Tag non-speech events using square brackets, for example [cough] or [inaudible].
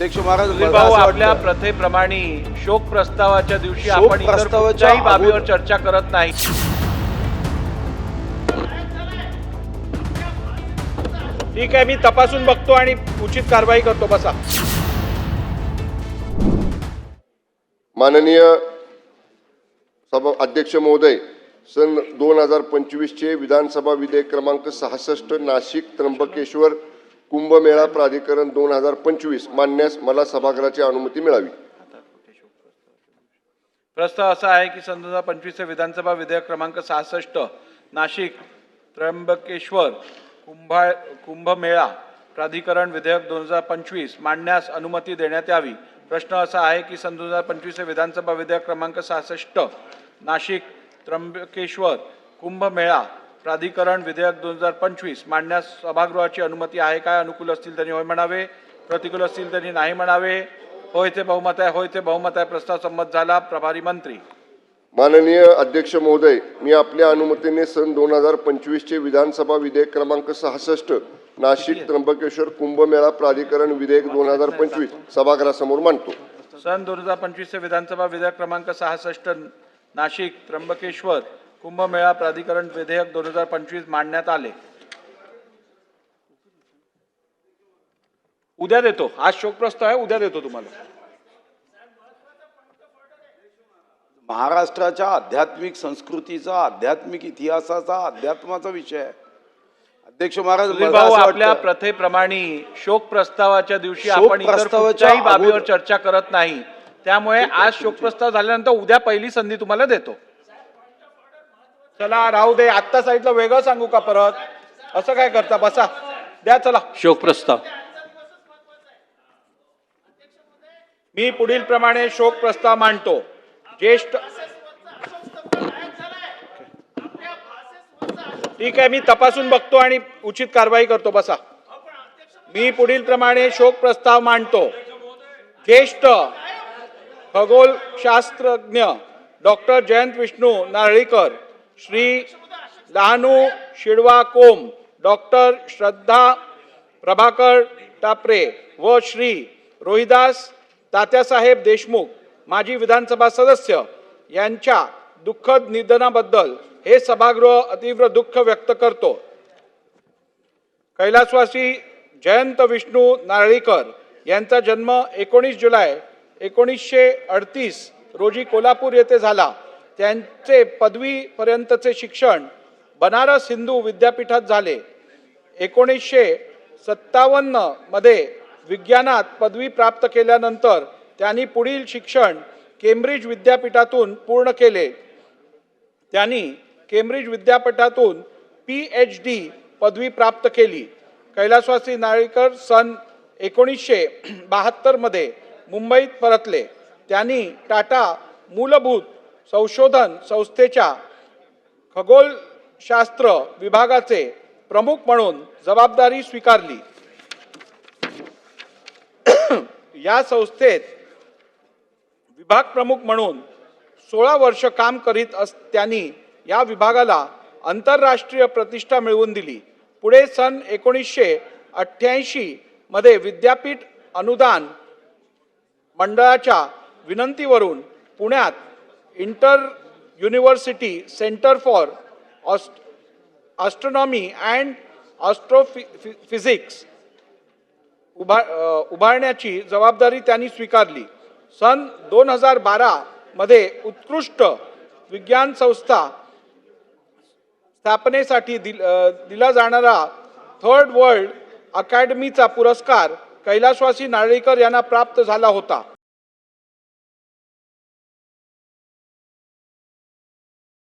अध्यक्ष महाराज सुधीर मला भाऊ असं आपल्या वाटतं, प्रथेप्रमाणे शोक प्रस्तावाच्या दिवशी शोक आपण इतर प्रस्तावाच्या बाबीवर अगोदर- चर्चा करत नाही. ठीक आहे मी तपासून बघतो आणि उचित कारवाई करतो. बसा. माननीय सभा अध्यक्ष महोदय सन दोन हजार पंचवीसचे विधानसभा विधेयक क्रमांक सहासष्ट नाशिक त्र्यंबकेश्वर कुंभमेळा प्राधिकरण दोन हजार पंचवीस मानण्यास मला सभागृहाची अनुमती मिळावी. प्रस्ताव असा आहे की सन दोन हजार पंचवीसचे विधानसभा विधेयक क्रमांक सहासष्ट नाशिक त्र्यंबकेश्वर कुंभा कुंभमेळा प्राधिकरण विधेयक दोन हजार पंचवीस मांडण्यास अनुमती देण्यात यावी. प्रश्न असा आहे की सन दोन हजार पंचवीसचे विधानसभा विधेयक क्रमांक सहासष्ट नाशिक त्र्यंबकेश्वर कुंभमेळा प्राधिकरण विधेयक दोन हजार पंचवीस मांडण्यास सभागृहाची अनुमती आहे काय? अनुकूल असतील त्यांनी होय म्हणावे. प्रतिकूल असतील त्यांनी नाही म्हणावे. होयचे बहुमत आहे होयचे बहुमत आहे. प्रस्ताव संमत झाला. प्रभारी मंत्री. माननीय अध्यक्ष महोदय मी आपल्या अनुमतीने सन दोन हजार पंचवीसचे विधानसभा विधेयक क्रमांक सहासष्ट नाशिक त्र्यंबकेश्वर कुंभमेळा प्राधिकरण विधेयक दोन हजार पंचवीस सभागृहासमोर मांडतो. सन दोन हजार पंचवीसचे विधानसभा विधेयक क्रमांक सहासष्ट नाशिक त्र्यंबकेश्वर. कुंभमेळा प्राधिकरण विधेयक दोन हजार पंचवीस मांडण्यात आले. उद्या देतो. आज शोकप्रस्ताव आहे उद्या देतो तुम्हाला. महाराष्ट्राच्या आध्यात्मिक संस्कृतीचा आध्यात्मिक इतिहासाचा अध्यात्माचा विषय आहे. अध्यक्ष महाराज भाऊ आपल्या प्रथेप्रमाणे शोक प्रस्तावाच्या दिवशी शोक आपण इतर बाबीवर चर्चा करत नाही. त्यामुळे आज शोकप्रस्ताव झाल्यानंतर उद्या पहिली संधी तुम्हाला देतो. चला राहू दे. आत्ता साईडला वेगळं सांगू का परत? असं काय करता? बसा. द्या चला. शोक प्रस्ताव. मी पुढील प्रमाणे शोक प्रस्ताव मांडतो. ज्येष्ठ ठीक आहे मी तपासून बघतो आणि उचित कारवाई करतो. बसा. मी पुढील प्रमाणे शोक प्रस्ताव मांडतो. ज्येष्ठ खगोलशास्त्रज्ञ डॉक्टर जयंत विष्णू नारळीकर. श्री लहानू शिडवा कोम डॉक्टर श्रद्धा प्रभाकर टापरे व श्री रोहिदास तात्यासाहेब देशमुख माजी विधानसभा सदस्य यांच्या दुःखद निधनाबद्दल हे सभागृह अतीव्र दुःख व्यक्त करतो. कैलासवासी जयंत विष्णू नारळीकर यांचा जन्म एकोणीस जुलै एकोणीसशे अडतीस रोजी कोल्हापूर येथे झाला. त्यांचे पदवीपर्यंतचे शिक्षण बनारस हिंदू विद्यापीठात झाले. एकोणीसशे सत्तावन्नमध्ये विज्ञानात पदवी प्राप्त केल्यानंतर त्यांनी पुढील शिक्षण केम्ब्रिज विद्यापीठातून पूर्ण केले. त्यांनी केम्ब्रिज विद्यापीठातून पी एच डी पदवी प्राप्त केली. कैलासवासी नारळीकर सन एकोणीसशे बहात्तरमध्ये मुंबईत परतले. त्यांनी टाटा मूलभूत संशोधन संस्थेच्या खगोलशास्त्र विभागाचे प्रमुख म्हणून जबाबदारी स्वीकारली. [clears throat] या संस्थेत विभाग प्रमुख म्हणून सोळा वर्ष काम करीत अस त्यांनी या विभागाला आंतरराष्ट्रीय प्रतिष्ठा मिळवून दिली. पुढे सन एकोणीसशे अठ्ठ्याऐंशी मध्ये विद्यापीठ अनुदान मंडळाच्या विनंतीवरून पुण्यात इंटर युनिव्हर्सिटी सेंटर फॉर ऑस्ट ऑस्ट्रॉनॉमी अँड ऑस्ट्रोफिजिक्स उभा उभारण्याची जबाबदारी त्यांनी स्वीकारली. सन दोन हजार बारामध्ये उत्कृष्ट विज्ञान संस्था स्थापनेसाठी दिल दिला जाणारा थर्ड वर्ल्ड अकॅडमीचा पुरस्कार कैलासवासी नारळीकर यांना प्राप्त झाला होता.